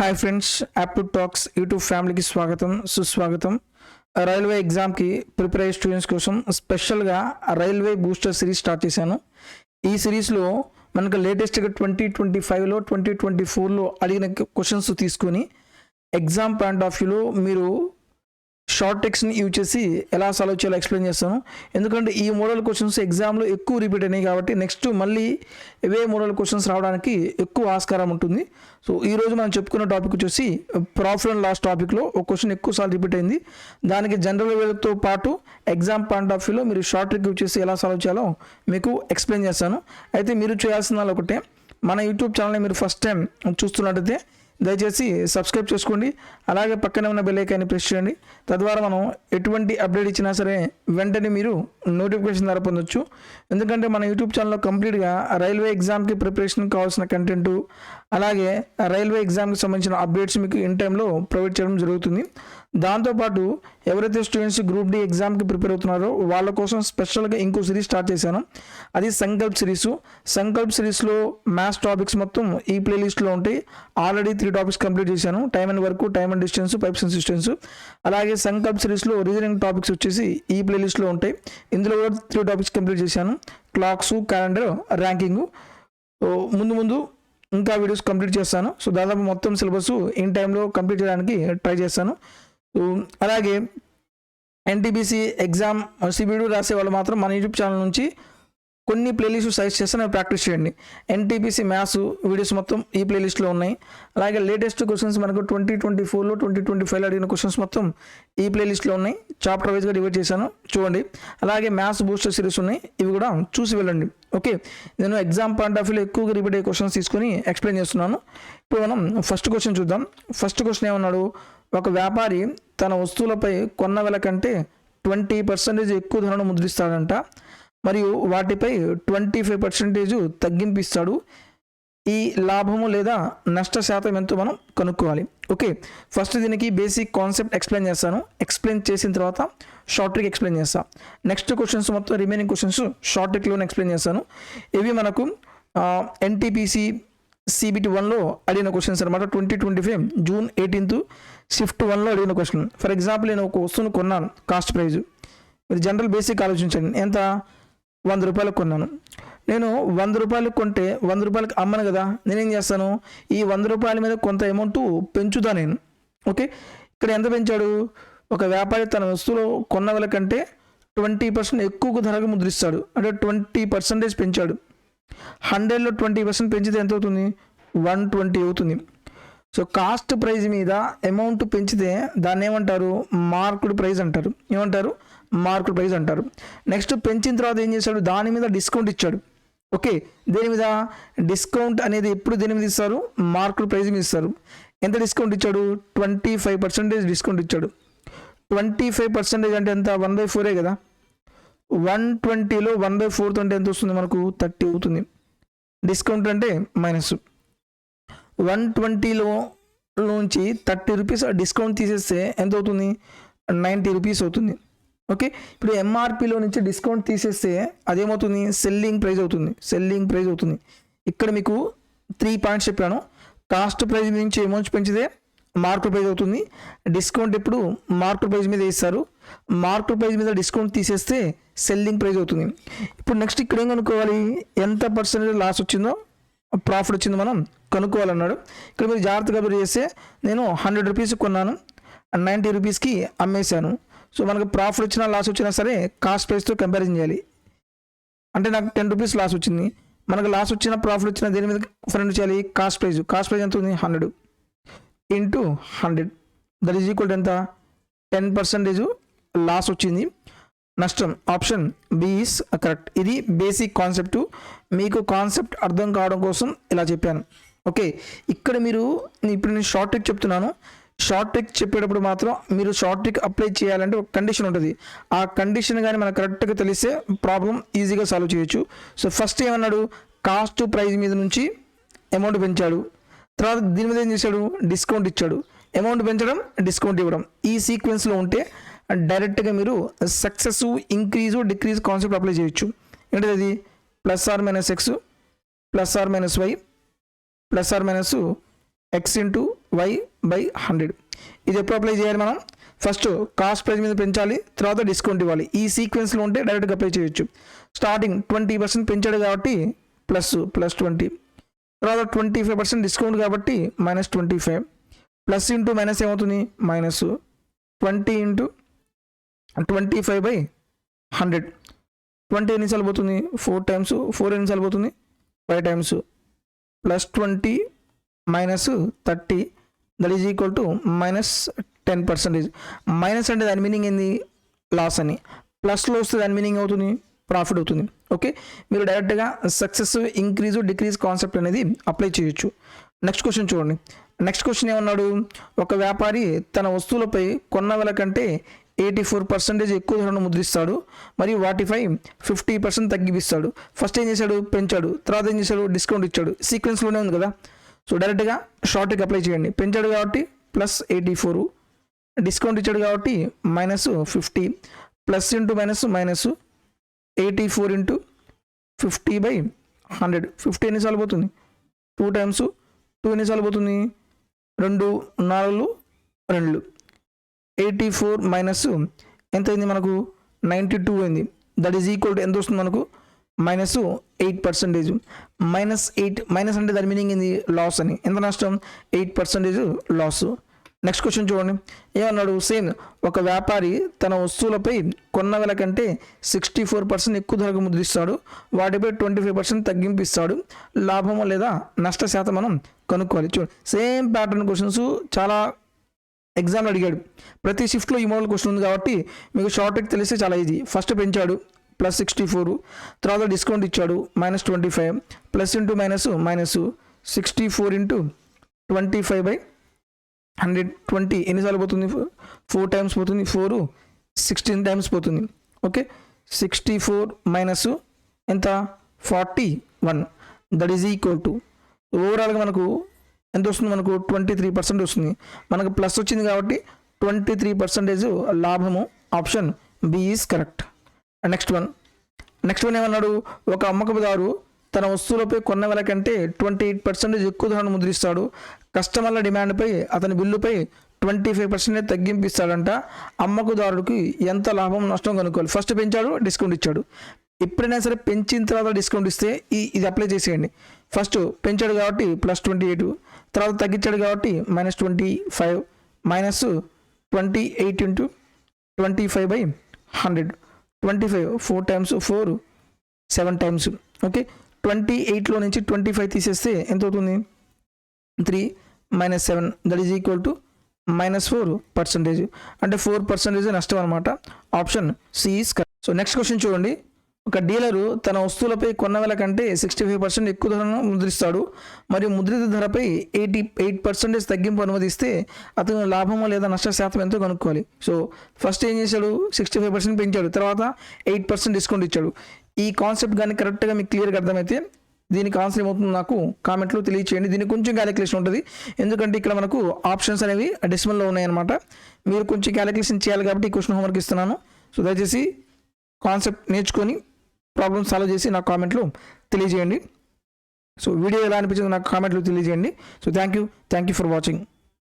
Hi friends యాప్టూ talks YouTube ఫ్యామిలీకి స్వాగతం సుస్వాగతం. రైల్వే ఎగ్జామ్కి ప్రిపేర్ అయ్యే స్టూడెంట్స్ కోసం స్పెషల్గా రైల్వే బూస్టర్ సిరీస్ స్టార్ట్ చేశాను. ఈ సిరీస్లో మనకు లేటెస్ట్గా ట్వంటీ ట్వంటీ ఫైవ్లో ట్వంటీ ట్వంటీ ఫోర్లో అడిగిన క్వశ్చన్స్ తీసుకొని ఎగ్జామ్ పాయింట్ ఆఫ్ వ్యూలో మీరు షార్ట్ టెక్స్ట్ని యూజ్ చేసి ఎలా సాల్వ్ చేయాలో ఎక్స్ప్లెయిన్ చేస్తాను. ఎందుకంటే ఈ మోడల్ క్వశ్చన్స్ ఎగ్జామ్లో ఎక్కువ రిపీట్ అయినాయి కాబట్టి నెక్స్ట్ మళ్ళీ ఇవే మోడల్ క్వశ్చన్స్ రావడానికి ఎక్కువ ఆస్కారం ఉంటుంది. సో ఈ రోజు మనం చెప్పుకున్న టాపిక్ వచ్చేసి ప్రాఫిట్ అండ్ లాస్ట్ టాపిక్లో ఒక క్వశ్చన్ ఎక్కువ సార్లు రిపీట్ అయింది. దానికి జనరల్ వేలతో పాటు ఎగ్జామ్ పాయింట్ ఆఫ్ వ్యూలో మీరు షార్ట్ ట్రిక్ యూజ్ చేసి ఎలా సాల్వ్ చేయాలో మీకు ఎక్స్ప్లెయిన్ చేస్తాను. అయితే మీరు చేయాల్సిన ఒకటే మన యూట్యూబ్ ఛానల్ని మీరు ఫస్ట్ టైం చూస్తున్నట్టయితే దయచేసి సబ్స్క్రైబ్ చేసుకోండి. అలాగే పక్కనే ఉన్న బెల్ ఐకాన్ని ప్రెస్ చేయండి. తద్వారా మనం ఎటువంటి అప్డేట్ ఇచ్చినా సరే వెంటనే మీరు నోటిఫికేషన్ ద్వారా పొందొచ్చు. ఎందుకంటే మన యూట్యూబ్ ఛానల్లో కంప్లీట్గా రైల్వే ఎగ్జామ్కి ప్రిపరేషన్ కావాల్సిన కంటెంటు అలాగే రైల్వే ఎగ్జామ్కి సంబంధించిన అప్డేట్స్ మీకు ఇన్ టైంలో ప్రొవైడ్ చేయడం జరుగుతుంది. దాంతోపాటు ఎవరైతే స్టూడెంట్స్ గ్రూప్ డి ఎగ్జామ్కి ప్రిపేర్ అవుతున్నారో వాళ్ళ కోసం స్పెషల్గా ఇంకో సిరీస్ స్టార్ట్ చేశాను. అది సంకల్ప్ సిరీస్. సంకల్ప్ సిరీస్లో మ్యాథ్స్ టాపిక్స్ మొత్తం ఈ ప్లేలిస్ట్లో ఉంటాయి. ఆల్రెడీ త్రీ టాపిక్స్ కంప్లీట్ చేశాను. Time and work time and distance pipes and cisterns అలాగే సంకల్ప్ సిరీస్లో రీజనింగ్ టాపిక్స్ వచ్చేసి ఈ ప్లేలిస్ట్లో ఉంటాయి. ఇందులో కూడా త్రీ టాపిక్స్ కంప్లీట్ చేశాను. Clocks calendar ranking. ముందు ముందు ఇంకా వీడియోస్ కంప్లీట్ చేస్తాను. సో దాదాపు మొత్తం సిలబస్ ఇన్ టైంలో కంప్లీట్ చేయడానికి ట్రై చేస్తాను. సో అలాగే ఎన్టీబీసీ ఎగ్జామ్ సిబిడు రాసే వాళ్ళు మాత్రం మన యూట్యూబ్ ఛానల్ నుంచి కొన్ని ప్లేలిస్ట్లు సజెస్ట్ చేస్తే నేను ప్రాక్టీస్ చేయండి. ఎన్టీపీసీ మ్యాథ్స్ వీడియోస్ మొత్తం ఈ ప్లేలిస్ట్లో ఉన్నాయి. అలాగే లేటెస్ట్ క్వశ్చన్స్ మనకు ట్వంటీ ట్వంటీ ఫోర్లో ట్వంటీ ట్వంటీ ఫైవ్లో అడిగిన క్వశ్చన్స్ మొత్తం ఈ ప్లేలిస్ట్లో ఉన్నాయి. చాప్టర్ వైజ్గా డివైడ్ చేశాను. చూడండి. అలాగే మ్యాథ్స్ బూస్టర్ సిరీస్ ఉన్నాయి. ఇవి కూడా చూసి వెళ్ళండి. ఓకే నేను ఎగ్జామ్ పాయింట్ ఆఫ్ వ్యూలో ఎక్కువగా రిపీట్ అయ్యే క్వశ్చన్స్ తీసుకొని ఎక్స్ప్లెయిన్ చేస్తున్నాను. ఇప్పుడు మనం ఫస్ట్ క్వశ్చన్ చూద్దాం. ఫస్ట్ క్వశ్చన్ ఏమన్నాడు? ఒక వ్యాపారి తన వస్తువులపై కొన్న వెల కంటే ట్వంటీ పర్సెంటేజ్ ఎక్కువ ధరను ముద్రిస్తాడంట. మరియు వాటిపై ట్వంటీ ఫైవ్ పర్సెంటేజ్ తగ్గింపు ఇస్తాడు ఈ లాభము లేదా నష్ట శాతం ఎంతో మనం కనుక్కోవాలి. ఓకే ఫస్ట్ దీనికి బేసిక్ కాన్సెప్ట్ ఎక్స్ప్లెయిన్ చేస్తాను. ఎక్స్ప్లెయిన్ చేసిన తర్వాత షార్ట్ ట్రిక్ ఎక్స్ప్లెయిన్ చేస్తాను నెక్స్ట్ క్వశ్చన్స్ మొత్తం రిమైనింగ్ క్వశ్చన్స్ షార్ట్ ట్రిక్లోనే ఎక్స్ప్లెయిన్ చేస్తాను. ఇవి మనకు ఎన్టీపీసీ సిబిటి వన్లో అడిగిన క్వశ్చన్స్ అనమాట twenty twenty five June eighteenth shift వన్లో అడిగిన క్వశ్చన్. ఫర్ ఎగ్జాంపుల్ నేను ఒక వస్తువును కొన్నాను కాస్ట్ ప్రైజ్. మీరు జనరల్ బేసిక్ ఆలోచించండి. ఎంత? వంద రూపాయలకు కొన్నాను. నేను వంద రూపాయలకు కొంటే వంద రూపాయలకు అమ్మను కదా నేనేం చేస్తాను? ఈ వంద రూపాయల మీద కొంత అమౌంట్ పెంచుతా నేను. ఓకే? ఇక్కడ ఎంత పెంచాడు? ఒక వ్యాపారి తన వస్తువులు కొన్న వాళ్ళ కంటే ట్వంటీ పర్సెంట్ ఎక్కువ ధరకు ముద్రిస్తాడు. అంటే ట్వంటీ పర్సెంటేజ్ పెంచాడు. హండ్రెడ్లో ట్వంటీ పర్సెంట్ పెంచితే ఎంత అవుతుంది వన్ ట్వంటీ అవుతుంది. సో కాస్ట్ ప్రైజ్ మీద అమౌంట్ పెంచితే దాన్ని ఏమంటారు? మార్కుడ్ ప్రైజ్ అంటారు. ఏమంటారు? మార్కుడ్ ప్రైస్ అంటారు. నెక్స్ట్ పెంచిన తర్వాత ఏం చేశాడు? దాని మీద డిస్కౌంట్ ఇచ్చాడు. ఓకే దేని మీద? డిస్కౌంట్ అనేది ఎప్పుడు దేని మీద ఇస్తారు? మార్కుడ్ ప్రైస్ మీద ఇస్తారు. ఎంత డిస్కౌంట్ ఇచ్చాడు? ట్వంటీ ఫైవ్ పర్సెంటేజ్ డిస్కౌంట్ ఇచ్చాడు. ట్వంటీ ఫైవ్ పర్సెంటేజ్ అంటే ఎంత? వన్ బై ఫోరే కదా. వన్ ట్వంటీలో వన్ బై ఫోర్త్ అంటే ఎంత వస్తుంది మనకు? థర్టీ అవుతుంది. డిస్కౌంట్ అంటే మైనస్ వన్ ట్వంటీలో నుంచి థర్టీ రూపీస్ డిస్కౌంట్ తీసేస్తే ఎంత అవుతుంది? నైంటీ రూపీస్ అవుతుంది. ఓకే? ఇప్పుడు ఎంఆర్పిలో నుంచి డిస్కౌంట్ తీసేస్తే అదేమవుతుంది? సెల్లింగ్ ప్రైస్ అవుతుంది. సెల్లింగ్ ప్రైస్ అవుతుంది. ఇక్కడ మీకు త్రీ పాయింట్స్ చెప్పాను. కాస్ట్ ప్రైస్ నుంచి అమౌంట్ పెంచితే మార్కెట్ ప్రైస్ అవుతుంది. డిస్కౌంట్ ఇప్పుడు మార్కెట్ ప్రైస్ మీద ఇస్తారు మార్కెట్ ప్రైస్ మీద డిస్కౌంట్ తీసేస్తే సెల్లింగ్ ప్రైస్ అవుతుంది. ఇప్పుడు నెక్స్ట్ ఇక్కడ ఏం కనుక్కోవాలి? ఎంత పర్సెంటేజ్ లాస్ వచ్చిందో ప్రాఫిట్ వచ్చిందో మనం కనుక్కోవాలన్నాడు. ఇక్కడ మీరు జాగ్రత్తగా చేస్తే నేను హండ్రెడ్ రూపీస్ కొన్నాను. నైంటీ రూపీస్కి అమ్మేశాను. సో మనకు ప్రాఫిట్ వచ్చినా లాస్ వచ్చినా సరే కాస్ట్ ప్రైస్తో కంపారిజన్ చేయాలి. అంటే నాకు టెన్ రూపీస్ లాస్ వచ్చింది. మనకు లాస్ వచ్చిన ప్రాఫిట్ వచ్చిన దేని మీద ఫ్రెండ్ చేయాలి? కాస్ట్ ప్రైస్ కాస్ట్ ప్రైస్ ఎంత ఉంది? Hundred into hundred that is equal ఎంత? టెన్ పర్సెంటేజ్ లాస్ వచ్చింది. నష్టం. ఆప్షన్ బి ఈస్ కరెక్ట్ ఇది బేసిక్ కాన్సెప్ట్ మీకు కాన్సెప్ట్ అర్థం కావడం కోసం ఇలా చెప్పాను. ఓకే ఇక్కడ మీరు ఇప్పుడు నేను షార్ట్ చెప్తున్నాను. షార్ట్ ట్రిక్ చెప్పేటప్పుడు మాత్రం మీరు షార్ట్ ట్రిక్ అప్లై చేయాలంటే ఒక కండిషన్ ఉంటుంది. ఆ కండిషన్ కానీ మనకు కరెక్ట్గా తెలిస్తే ప్రాబ్లం ఈజీగా సాల్వ్ చేయొచ్చు. సో ఫస్ట్ ఏమన్నాడు? కాస్ట్ ప్రైస్ మీద నుంచి అమౌంట్ పెంచాడు. తర్వాత దీని మీద ఏం చేశాడు? డిస్కౌంట్ ఇచ్చాడు. అమౌంట్ పెంచడం డిస్కౌంట్ ఇవ్వడం. ఈ సీక్వెన్స్లో ఉంటే డైరెక్ట్గా మీరు success increase decrease concept apply చేయొచ్చు. ఏంటిది అది? Plus or minus x plus or minus y plus or minus x into y by hundred ఇది ఎప్పుడు అప్లై చేయాలి మనం? ఫస్ట్ కాస్ట్ ప్రైస్ మీద పెంచాలి తర్వాత డిస్కౌంట్ ఇవ్వాలి. ఈ సీక్వెన్స్లో ఉంటే డైరెక్ట్గా అప్లై చేయొచ్చు. స్టార్టింగ్ ట్వంటీ పర్సెంట్ పెంచాడు కాబట్టి ప్లస్ ప్లస్ ట్వంటీ తర్వాత ట్వంటీ ఫైవ్ పర్సెంట్ డిస్కౌంట్ కాబట్టి minus twenty five plus into minus ఏమవుతుంది? Minus twenty into twenty five by hundred twenty ఎన్నిసార్లు పోతుంది? ఫోర్ టైమ్స్ ఫోర్ ఎన్నిసార్లు పోతుంది? Five times plus twenty minus thirty that is equal to minus ten percentage. Minus అంటే దాని meaning ఏంది? Loss అని. ప్లస్లో వస్తే దాని మీనింగ్ అవుతుంది ప్రాఫిట్ అవుతుంది. ఓకే? మీరు డైరెక్ట్గా సక్సెస్ ఇంక్రీజ్ డిక్రీజ్ కాన్సెప్ట్ అనేది అప్లై చేయొచ్చు. నెక్స్ట్ క్వశ్చన్ చూడండి. నెక్స్ట్ క్వశ్చన్ ఏమన్నాడు? ఒక వ్యాపారి తన వస్తువులపై కొన్న వెల కంటే ఎయిటీ ఫోర్ పర్సెంటేజ్ ఎక్కువ ధరను ముద్రిస్తాడు. మరియు వాటిపై ఫిఫ్టీ పర్సెంట్ తగ్గిపిస్తాడు. ఫస్ట్ ఏం చేశాడు? పెంచాడు. తర్వాత ఏం చేశాడు? డిస్కౌంట్ ఇచ్చాడు. సీక్వెన్స్లోనే ఉంది కదా? సో డైరెక్ట్గా షార్ట్కి అప్లై చేయండి. పెంచాడు కాబట్టి ప్లస్ ఎయిటీ ఫోర్ డిస్కౌంట్ ఇచ్చాడు కాబట్టి minus fifty plus into minus minus eighty four into fifty by hundred fifty ఎన్నిసార్లు పోతుంది? టూ టైమ్స్ టూ ఎన్నిసార్లు పోతుంది? రెండు నాలుగు రెండు. ఎయిటీ ఫోర్ మైనస్ ఎంత అయింది మనకు? నైంటీ టూ అయింది. దట్ ఈజ్ ఈక్వల్ టు ఎంత వస్తుంది మనకు? Minus eight percentage minus eight minus అంటే దాని మీనింగ్ ఏంది? లాస్ అని. ఎంత నష్టం? Eight percentage loss next question చూడండి. ఏమన్నాడు? సేమ్ ఒక వ్యాపారి తన వస్తువులపై కొన్న వెల కంటే సిక్స్టీ ఫోర్ పర్సెంట్ ఎక్కువ ధరకు ముద్రిస్తాడు. వాటిపై ట్వంటీ ఫైవ్ పర్సెంట్ తగ్గింపు ఇస్తాడు. లాభము లేదా నష్ట శాతం మనం కనుక్కోవాలి. చూడండి సేమ్ ప్యాటర్న్ క్వశ్చన్స్ చాలా ఎగ్జామ్లో అడిగాడు. ప్రతి షిఫ్ట్లో ఈ మోడల్ క్వశ్చన్ ఉంది కాబట్టి మీకు షార్ట్ ట్రిక్ తెలిస్తే చాలా ఈజీ ఫస్ట్ పెంచాడు. Plus sixty four. తర్వాత డిస్కౌంట్ ఇచ్చాడు minus twenty five. Plus into minus minus sixty four into twenty five by hundred twenty. ఎన్నిసార్లు పోతుంది? ఫోర్ టైమ్స్ పోతుంది. ఫోర్ సిక్స్టీన్ టైమ్స్ పోతుంది. ఓకే? సిక్స్టీ ఫోర్ మైనస్ ఎంత? Forty one. That is equal to. ఓవరాల్గా మనకు ఎంత వస్తుంది? మనకు ట్వంటీ త్రీ పర్సెంట్ వస్తుంది. మనకు ప్లస్ వచ్చింది కాబట్టి ట్వంటీ త్రీ పర్సెంటేజ్ లాభము. Option B is correct. Next one next one ఏమన్నాడు? ఒక అమ్మకందారు తన వస్తువులపై కొన్న వెల కంటే ట్వంటీ ఎయిట్ పర్సెంటేజ్ ఎక్కువ ధరను ముద్రిస్తాడు. కస్టమర్ల డిమాండ్పై అతని బిల్లుపై ట్వంటీ ఫైవ్ పర్సెంటేజ్ తగ్గింపు ఇస్తాడంట అమ్మకదారుడికి ఎంత లాభం నష్టం కనుక్కోవాలి? ఫస్ట్ పెంచాడు డిస్కౌంట్ ఇచ్చాడు. ఎప్పుడైనా సరే పెంచిన తర్వాత డిస్కౌంట్ ఇస్తే ఈ ఇది అప్లై చేసేయండి. ఫస్ట్ పెంచాడు కాబట్టి ప్లస్ ట్వంటీ ఎయిట్ తర్వాత తగ్గించాడు కాబట్టి minus twenty five minus twenty eight into twenty five by hundred twenty five four times four seven times okay? Twenty ఎయిట్లో నుంచి ట్వంటీ ఫైవ్ తీసేస్తే ఎంత అవుతుంది three minus seven that is equal to minus four percentage. అంటే four percentage నష్టం అనమాట option C is correct. So next question చూడండి. ఒక డీలరు తన వస్తువులపై కొన్న వెల కంటే సిక్స్టీ ఫైవ్ పర్సెంట్ ఎక్కువ ధరను ముద్రిస్తాడు. మరియు ముద్రిత ధరపై ఎయిటీ ఎయిట్ పర్సెంటేజ్ తగ్గింపు అనుమతిస్తే అతను లాభమో లేదా నష్ట శాతం ఎంతో కనుక్కోవాలి. సో ఫస్ట్ ఏం చేశాడు? సిక్స్టీ ఫైవ్ పర్సెంట్ పెంచాడు. తర్వాత ఎయిట్ పర్సెంట్ డిస్కౌంట్ ఇచ్చాడు. ఈ కాన్సెప్ట్ కానీ కరెక్ట్గా మీకు క్లియర్గా అర్థమైతే దీనికి ఆన్సర్ ఏమవుతుంది నాకు కామెంట్లో తెలియచేయండి. దీనికి కొంచెం క్యాలిక్యులేషన్ ఉంటుంది. ఎందుకంటే ఇక్కడ మనకు ఆప్షన్స్ అనేవి డెసిమల్లో ఉన్నాయన్నమాట. మీరు కొంచెం క్యాలిక్యులేషన్ చేయాలి కాబట్టి ఈ క్వశ్చన్ హోంవర్క్ ఇస్తున్నాను. సో దయచేసి కాన్సెప్ట్ నేర్చుకొని ప్రాబ్లమ్ సాల్వ్ చేసి నాకు కామెంట్లో తెలియజేయండి. సో వీడియో ఎలా అనిపించిందో నాకు కామెంట్లు తెలియజేయండి. So thank you thank you for watching